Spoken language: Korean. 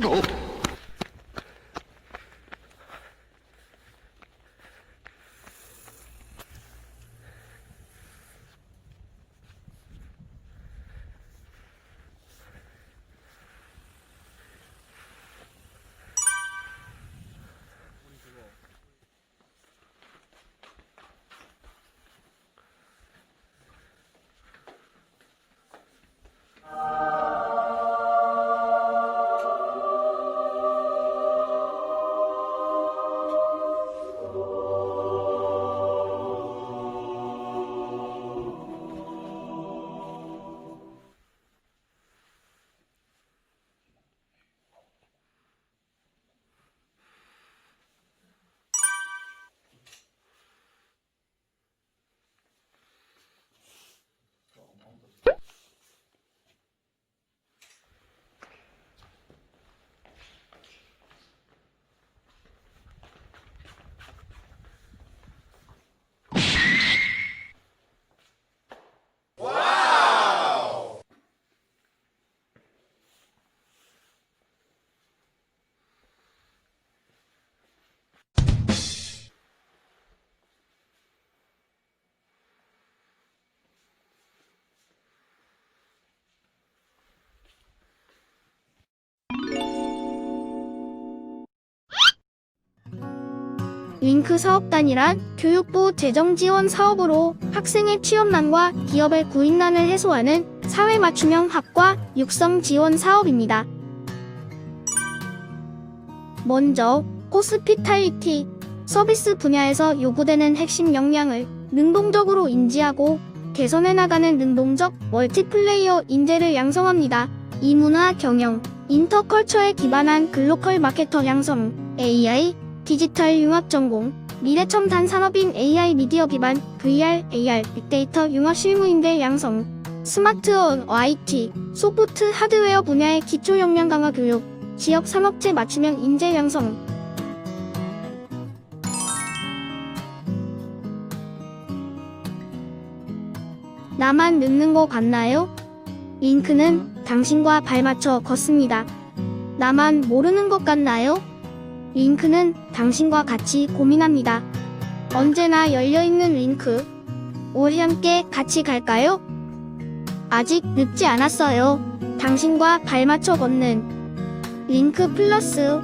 Oh. 윙크 사업단이란 교육부 재정지원 사업으로 학생의 취업난과 기업의 구인난을 해소하는 사회 맞춤형 학과 육성 지원 사업입니다. 먼저 호스피탈리티 서비스 분야에서 요구되는 핵심 역량을 능동적으로 인지하고 개선해 나가는 능동적 멀티플레이어 인재를 양성합니다. 이문화 경영, 인터컬처에 기반한 글로컬 마케터 양성, AI, 디지털 융합 전공, 미래 첨단 산업인 AI 미디어 기반 VR, AR, 빅데이터 융합 실무인재 양성, 스마트온 IT, 소프트 하드웨어 분야의 기초 역량 강화 교육, 지역 산업체 맞춤형 인재 양성. 나만 늙는 거 같나요? 링크는 당신과 발맞춰 걷습니다. 나만 모르는 것 같나요? 링크는 당신과 같이 고민합니다. 언제나 열려있는 링크. 우리 함께 같이 갈까요? 아직 늦지 않았어요. 당신과 발맞춰 걷는 링크 플러스